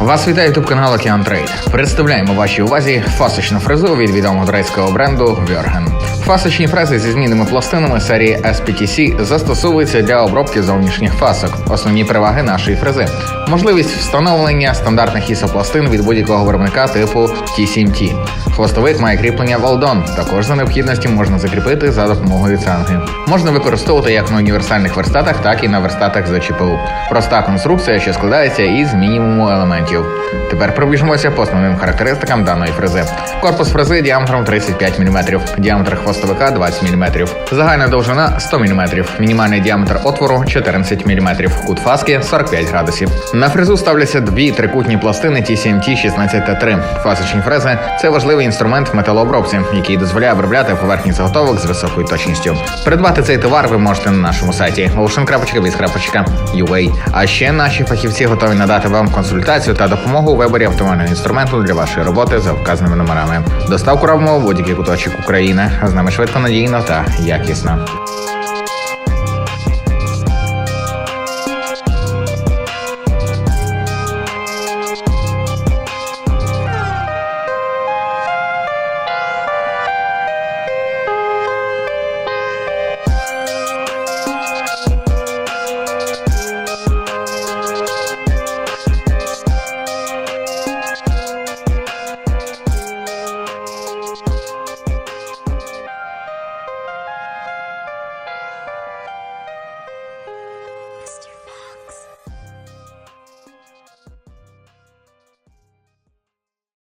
Вас вітає ютуб канал Океан Трейд. Представляємо вашій увазі фасочну фрезу від відомого трейдського бренду Вьорген. Фасочні фрези зі змінними пластинами серії SPTC застосовуються для обробки зовнішніх фасок. Основні переваги нашої фрези: можливість встановлення стандартних ісопластин від будь-якого виробника типу T7T. Хвостовик має кріплення Валдон. Також за необхідності можна закріпити за допомогою цанги. Можна використовувати як на універсальних верстатах, так і на верстатах з ЧПУ. Проста конструкція, що складається із мінімуму елементів. Тепер пробіжимося по основним характеристикам даної фрези. Корпус фрези діаметром 35 мм, діаметр хвостовика 20 мм, загальна довжина 100 мм, мінімальний діаметр отвору 14 мм, кут фаски 45 градусів. На фрезу ставляться дві трикутні пластини T7T 16 3 Фасочні фрези це важливий інструмент в металообробці, який дозволяє обробляти поверхні заготовок з високою точністю. Придбати цей товар ви можете на нашому сайті ocean.biz.ua. А ще наші фахівці готові надати вам консультацію та допомогу у виборі оптимального інструменту для вашої роботи за вказаними номерами. Доставку робимо в будь-який куточок України. З нами швидко, надійно та якісно.